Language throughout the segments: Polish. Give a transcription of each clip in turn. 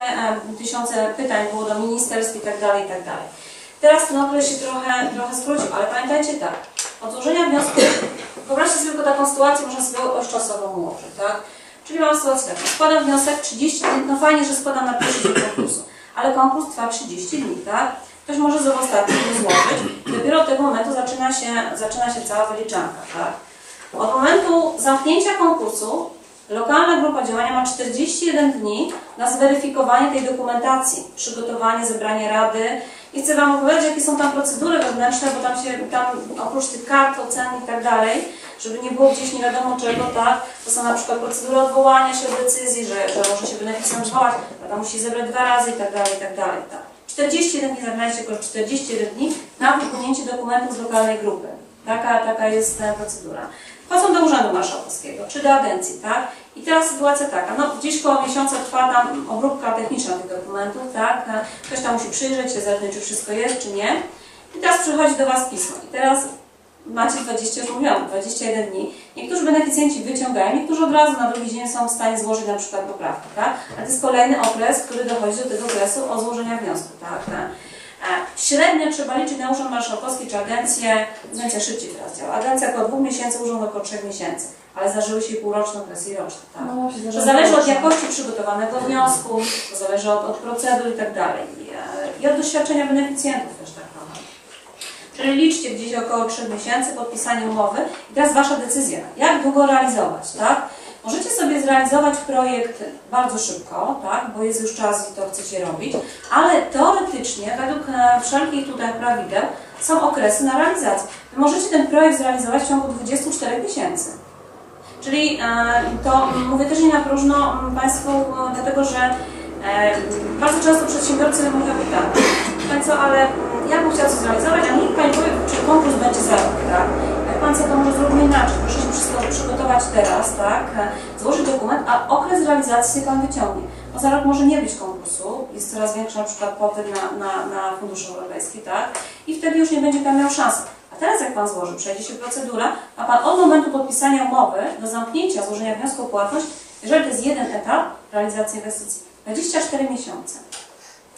e, tysiące pytań było do ministerstw i tak dalej, i tak dalej. Teraz ten okres się trochę, trochę skrócił, ale pamiętajcie tak, od złożenia wniosku, wyobraźcie sobie tylko taką sytuację, można sobie oszczasową ułożyć, tak? Czyli mam sytuację taką, składam wniosek 30 dni, no fajnie, że składam na pierwszy dzień konkursu, ale konkurs trwa 30 dni, tak? Ktoś może z ostatnim złożyć dopiero od tego momentu zaczyna się, zaczyna się cała wyliczanka, tak? Od momentu zamknięcia konkursu lokalna grupa działania ma 41 dni na zweryfikowanie tej dokumentacji, przygotowanie, zebranie rady. I chcę Wam opowiedzieć, jakie są tam procedury wewnętrzne, bo tam się, tam oprócz tych kart, ocen i tak dalej, żeby nie było gdzieś nie wiadomo czego, tak, to są na przykład procedury odwołania się od decyzji, że, że może się beneficjent odwołać, a tam musi zebrać dwa razy i tak dalej, i tak dalej. Tak. 41 dni, zapamiętajcie, tylko 41 dni na wypłynięcie dokumentów z lokalnej grupy. Taka, taka jest procedura. Wchodzą do Urzędu Marszałkowskiego, czy do agencji, tak? I teraz sytuacja taka, no gdzieś koło miesiąca trwa tam obróbka techniczna tych dokumentów, tak? Ktoś tam musi przyjrzeć się, zerknąć, czy wszystko jest, czy nie. I teraz przychodzi do Was pismo. I teraz macie 20, już mówiłam, 21 dni. Niektórzy beneficjenci wyciągają, niektórzy od razu na drugi dzień są w stanie złożyć na przykład poprawkę, tak? A to jest kolejny okres, który dochodzi do tego okresu o złożenia wniosku, tak? Średnio trzeba liczyć na Urząd Marszałkowski czy agencję, agencja szybciej teraz działa. Agencja około dwóch miesięcy, urząd około trzech miesięcy, ale zdarzyły się półroczne okresy i roczne. Tak? No, to zależy od jakości przygotowanego wniosku, to zależy od, od procedur i tak dalej. I, I od doświadczenia beneficjentów też tak naprawdę. Czyli liczcie gdzieś około 3 miesięcy podpisanie umowy i teraz Wasza decyzja, jak długo realizować, tak? Możecie sobie zrealizować projekt bardzo szybko, tak, bo jest już czas i to chcecie robić, ale teoretycznie, według e, wszelkich tutaj prawideł, są okresy na realizację. Wy możecie ten projekt zrealizować w ciągu 24 miesięcy. Czyli e, to mówię też nie na próżno Państwu, e, dlatego że bardzo często przedsiębiorcy mówią tak, Pani co, ale ja bym chciała coś zrealizować, a niech Pani powie, A okres realizacji Pan wyciągnie. Bo za rok może nie być konkursu, jest coraz większy na przykład popyt na, na, na fundusze europejskie, tak? I wtedy już nie będzie Pan miał szansy. A teraz jak Pan złoży, przejdzie się procedura, a Pan od momentu podpisania umowy do zamknięcia złożenia wniosku o płatność, jeżeli to jest jeden etap realizacji inwestycji, 24 miesiące.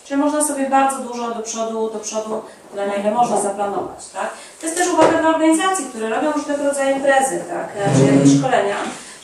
Czyli można sobie bardzo dużo do przodu, do przodu, tyle na ile można zaplanować, tak? To jest też uwaga dla organizacji, które robią różnego rodzaju imprezy, tak? Czy jakieś szkolenia.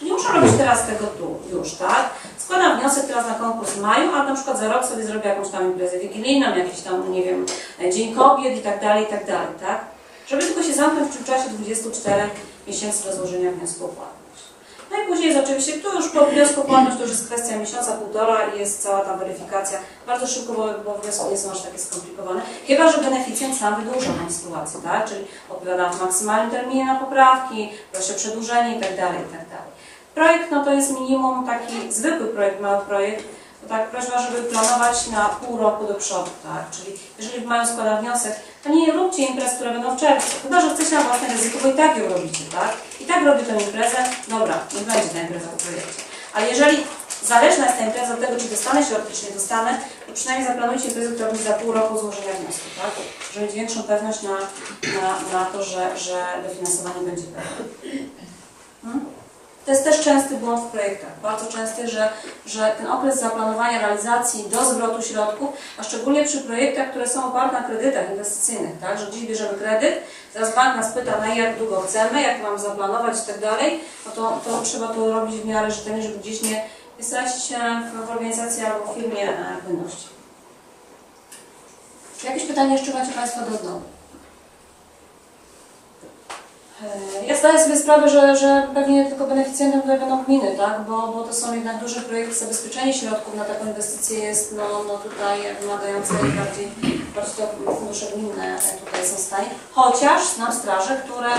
Nie muszę robić teraz tego tu już, tak? Składam wniosek teraz na konkurs w maju, a na przykład za rok sobie zrobię jakąś tam imprezę wigilijną, jakiś tam, nie wiem, Dzień Kobiet i tak dalej, i tak dalej, tak? Żeby tylko się zamknąć w tym czasie 24 miesięcy do złożenia wniosku o płatność. No i później jest oczywiście, tu już po wniosku płatność to już jest kwestia miesiąca, półtora i jest cała ta weryfikacja. Bardzo szybko, bo, bo wnioski nie są aż takie skomplikowane. Chyba, że beneficjent sam wydłuża tą sytuację, tak? Czyli odpowiada w maksymalnym terminie na poprawki, proszę przedłużenie itd., tak itd. Tak projekt, no to jest minimum taki zwykły projekt, mały projekt, to tak prośba, żeby planować na pół roku do przodu, tak? Czyli jeżeli w maju składa wniosek, to nie róbcie imprez, które będą w czerwcu, chyba, że chcecie na własne ryzyko, bo i tak ją robicie, tak? I tak robię tę imprezę, dobra, nie będzie ta impreza w projekcie. Ale jeżeli zależna jest ta impreza od tego, czy dostanę środki, czy nie dostanę, to przynajmniej zaplanujcie imprezę, która będzie za pół roku złożenia wniosku, tak? Żeby mieć większą pewność na, na, na to, że, że dofinansowanie będzie pewne. To jest też częsty błąd w projektach. Bardzo częsty, że, że ten okres zaplanowania realizacji do zwrotu środków, a szczególnie przy projektach, które są oparte na kredytach inwestycyjnych, tak? że dziś bierzemy kredyt, zaraz bank nas pyta, na jak długo chcemy, jak mam zaplanować i tak dalej, no to, to trzeba to robić w miarę rzetelnie, żeby gdzieś nie, stracić się w organizacji albo w firmie e, płynności. Jakieś pytania jeszcze macie Państwo do domu? E, ja zdaję sobie sprawę, że, że pewnie tylko beneficjentem tutaj będą gminy, tak? bo, bo to są jednak duże projekty, zabezpieczenie środków na taką inwestycję jest no, no tutaj wymagające bardziej, bardziej to fundusze gminne tutaj są w stanie. Chociaż znam straże, które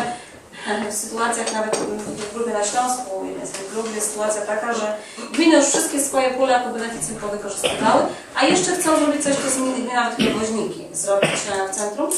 w sytuacjach nawet w grupie na Śląsku, jest w grupie sytuacja taka, że gminy już wszystkie swoje pule jako beneficjent wykorzystywały, a jeszcze chcą zrobić coś, co zmieni nawet woźniki, zrobić w centrum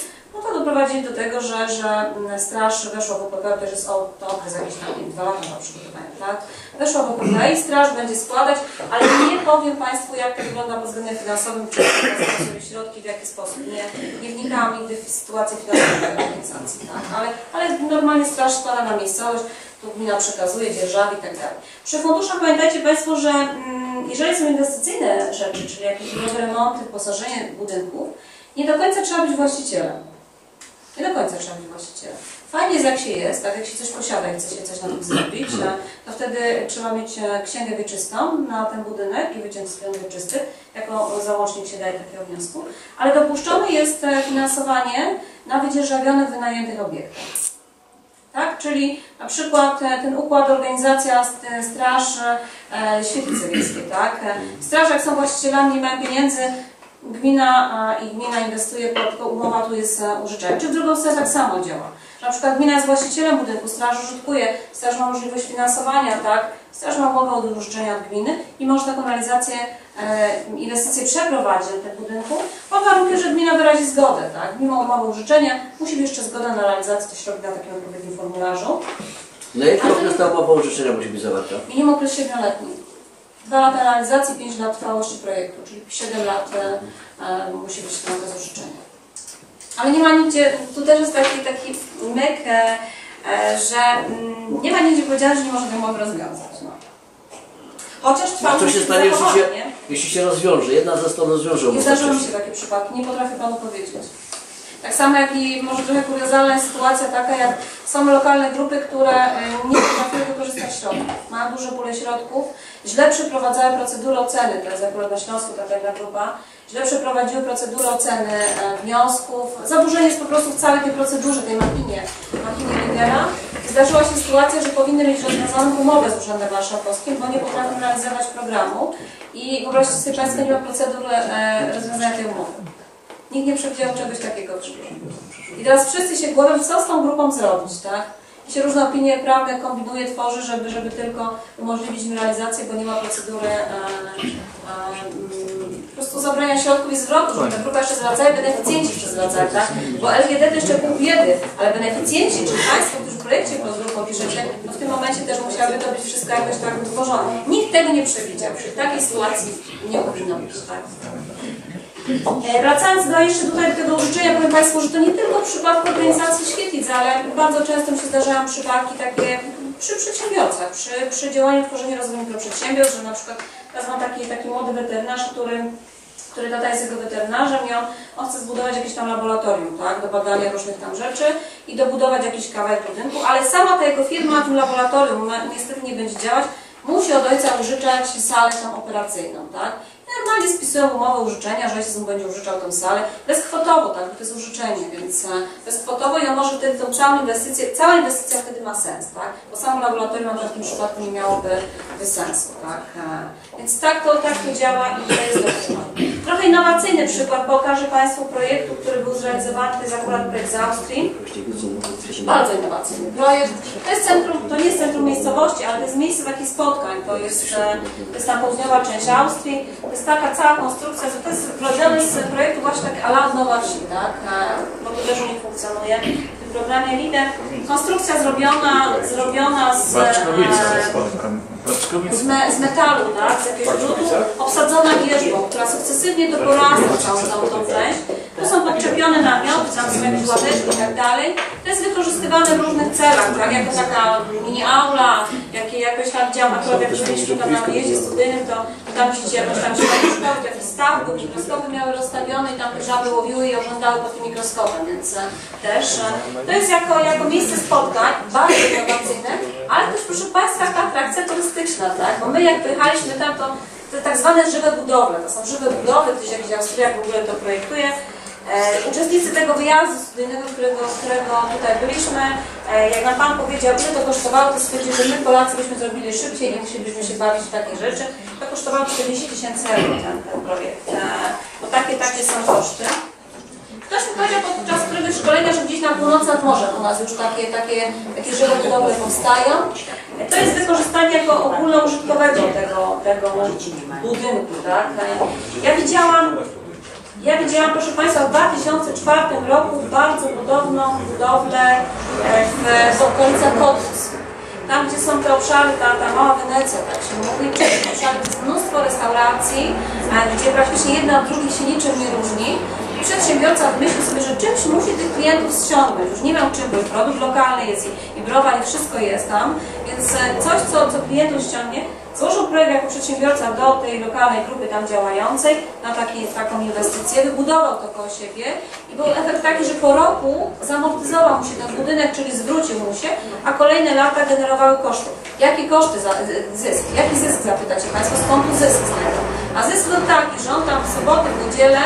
no to doprowadzi do tego, że, że straż weszła w OPP, też jest o, to okres jakiś tam, dwa lata na przygotowania, tak? Weszła w OPP i straż będzie składać, ale nie powiem Państwu, jak to wygląda pod względem finansowym, czy sobie środki, w jaki sposób. Nie, nie wnikałam nigdy w sytuację finansową organizacji, tak? Ale, ale normalnie straż składa na miejscowość, tu gmina przekazuje, dzierżawi i tak dalej. Przy funduszach pamiętajcie Państwo, że mm, jeżeli są inwestycyjne rzeczy, czyli jakieś remonty, wyposażenie budynków, nie do końca trzeba być właścicielem. Nie do końca trzeba być właścicielem. Fajnie jest jak się jest, tak jak się coś posiada i chce się coś na tym zrobić, to wtedy trzeba mieć e, księgę wieczystą na ten budynek i wyciąg z ksiąg wieczystych. Jako załącznik się daje takiego wniosku. Ale dopuszczone jest e, finansowanie na wydzierżawionych, wynajętych obiektach. Tak? Czyli na przykład e, ten układ organizacja st- Straż e, Świetlicy Wiejskiej, tak? Straż jak są właścicielami, nie mają pieniędzy, gmina i gmina inwestuje, tylko umowa tu jest e, użyczeniem. Czy w drugą stronę tak samo działa. Na przykład gmina jest właścicielem budynku, straż użytkuje, straż ma możliwość finansowania, tak? Straż ma umowę od użyczenia od gminy i może taką realizację, e, inwestycję przeprowadzić na tym budynku, pod warunkiem, że gmina wyrazi zgodę, tak? Mimo umowy użyczenia musi być jeszcze zgoda na realizację, to się robi na takim odpowiednim formularzu. Na jaki okres ta umowa użyczenia musi być zawarta? Minimum okres 7-letni. Dwa lata realizacji, 5 lat trwałości projektu, czyli 7 lat e, musi być okres użyczenia. Ale nie ma nigdzie, tu też jest taki, taki myk, e, e, że mm, nie ma nigdzie powiedziane, że nie można tej umowy rozwiązać. No. Chociaż A trwałość co się stanie, jeśli się, jeśli się rozwiąże? Jedna ze stron rozwiąże Nie umowę zdarzyły mi się takie przypadki, nie potrafię Panu powiedzieć. Tak samo jak i może trochę kuriozalna jest sytuacja taka, jak są lokalne grupy, które e, nie potrafiły wykorzystać środków. Mają duże pule środków, źle przeprowadzały procedurę oceny, to jest akurat na Śląsku ta jedna grupa, źle przeprowadziły procedurę oceny e, wniosków. Zaburzenie jest po prostu w całej tej procedurze, tej machinie, machinie lidera. Zdarzyła się sytuacja, że powinny mieć rozwiązaną umowę z Urzędem Marszałkowskim, bo nie potrafią realizować programu i wyobraźcie sobie Państwo, nie ma procedur e, rozwiązania tej umowy. Nikt nie przewidział czegoś takiego w przyszłości. I teraz wszyscy się głowią, co z tą grupą zrobić, tak? I się różne opinie prawne kombinuje, tworzy, żeby, żeby tylko umożliwić im realizację, bo nie ma procedury e, e, mm, po prostu zabrania środków i zwrotu, żeby ta grupa jeszcze zwracała, beneficjenci jeszcze zwracają, tak? Bo LGD to jeszcze pół biedy, ale beneficjenci, czyli Państwo, którzy w projekcie pod grupą piszecie, no w tym momencie też musiałoby to być wszystko jakoś tak utworzone. Nikt tego nie przewidział. W takiej sytuacji nie powinno być, tak? E, Wracając do jeszcze tutaj do tego użyczenia, powiem Państwu, że to nie tylko w przypadku organizacji świetlic, ale bardzo często mi się zdarzają przypadki takie przy przedsiębiorcach, przy, przy działaniu tworzenia rozwoju mikroprzedsiębiorstw, że na przykład teraz mam taki, taki młody weterynarz, który który tata jest jego weterynarzem i on, on chce zbudować jakieś tam laboratorium, tak, do badania różnych tam rzeczy i dobudować jakiś kawałek budynku, ale sama ta jego firma w tym laboratorium niestety nie będzie działać, musi od ojca użyczać salę tam operacyjną, tak. Normalnie spisują umowę użyczenia, że mu będzie użyczał tę salę, bezkwotowo, tak, bo to jest użyczenie, więc e, bezkwotowo i on może wtedy tą całą inwestycję, cała inwestycja wtedy ma sens, tak, bo samo laboratorium w takim przypadku nie miałoby by sensu, tak. E, Więc tak to, tak to działa i to jest dokonane. Trochę innowacyjny przykład, pokażę Państwu projektu, który był zrealizowany, to jest akurat projekt z Austrii. Bardzo innowacyjny projekt. To jest centrum, to nie jest centrum miejscowości, ale to jest miejsce takich spotkań. To jest, e, to jest ta południowa część Austrii. To jest taka cała konstrukcja, to jest robione z projektu właśnie tak ala od nowa wsi, tak? E, Bo to też u nich funkcjonuje. Programie LIDE. Konstrukcja zrobiona, zrobiona z, e, z, me, z metalu, tak, z jakiegoś drutu, obsadzona wierzbą, która sukcesywnie doporasta całą tą, tą część. Tu są podczepione namioty, tam są jakieś ławeczki i tak dalej. To jest wykorzystywane w różnych celach, tak, jako taka mini aula, jakie jakoś tam działa, akurat jak byliśmy tam na wyjeździe studyjnym, to, to tam widzicie jakąś tam szkoły, jakiś staw, był mikroskopy miały rozstawione i tam żaby łowiły i oglądały pod tym mikroskopem, więc e, też e, to jest jako, jako miejsce spotkań, bardzo innowacyjne, ale też proszę Państwa taka atrakcja turystyczna, tak? Bo my jak pojechaliśmy tam, to te tak zwane żywe budowle, to są żywe budowle, gdzieś jakiś Austriak w ogóle to projektuje. E, uczestnicy tego wyjazdu studyjnego, którego, którego tutaj byliśmy, e, jak nam Pan powiedział, ile to kosztowało, to stwierdził, że my Polacy byśmy zrobili szybciej, nie musielibyśmy się bawić w takie rzeczy. To kosztowało 40 tysięcy euro ten, ten projekt, e, bo takie, takie są koszty. Ktoś mi powiedział podczas któregoś szkolenia, że gdzieś na północy nad morzem u nas już takie, takie, takie żywe budowle powstają. To jest wykorzystanie jako ogólnoużytkowego tego, tego budynku. Tak? Ja widziałam, ja widziałam, proszę Państwa, w 2004 roku bardzo podobną budowlę e, w, w okolicach Kotwicz. Tam, gdzie są te obszary, ta, ta mała Wenecja, tak się mówi, to jest obszary, to jest mnóstwo restauracji, gdzie praktycznie jedna od drugiej się niczym nie różni. Przedsiębiorca myśli sobie, że czymś musi tych klientów ściągnąć. Już nie miał czym, bo produkt lokalny jest i, i browar i wszystko jest tam, więc coś, co, co klientów ściągnie, złożył projekt jako przedsiębiorca do tej lokalnej grupy tam działającej na taki, taką inwestycję, wybudował to koło siebie i był efekt taki, że po roku zamortyzował mu się ten budynek, czyli zwrócił mu się, a kolejne lata generowały koszty. Jakie koszty za zysk? Jaki zysk zapytacie Państwo? Skąd tu zysk znajdą? A zysk był taki, że on tam w soboty, w niedzielę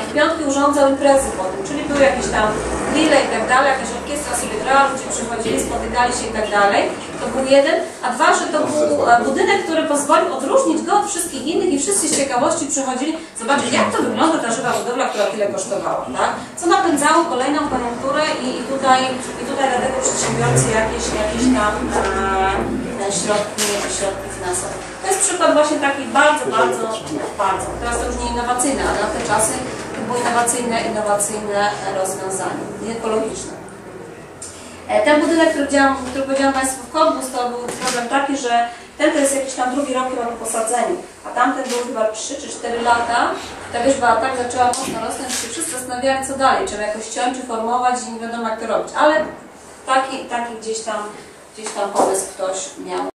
i w piątki urządzał imprezy po tym, czyli były jakieś tam grille i tak dalej, jakaś orkiestra sobie grała, ludzie przychodzili, spotykali się i tak dalej. To był jeden, a dwa, że to był e, budynek, który pozwolił odróżnić go od wszystkich innych i wszyscy z ciekawości przychodzili zobaczyć, jak to wygląda ta żywa budowla, która tyle kosztowała, tak? Co napędzało kolejną koniunkturę i, i tutaj, i tutaj dla tego przedsiębiorcy jakieś, jakieś tam e, środki, środki finansowe. To jest przykład właśnie taki bardzo, bardzo, bardzo, teraz to już nie innowacyjne, ale na te czasy to było innowacyjne, innowacyjne rozwiązanie, ekologiczne. E, Ten budynek, który, widziałam, który powiedziałam Państwu w Kodbus, to był problem taki, że ten to jest jakiś tam drugi rok chyba po posadzeniu, a tamten był chyba 3 czy 4 lata. Ta wierzba tak zaczęła mocno rosnąć, że się wszyscy zastanawiali co dalej, trzeba jakoś ciąć czy formować i nie wiadomo jak to robić. Ale taki, taki gdzieś tam, gdzieś tam pomysł ktoś miał.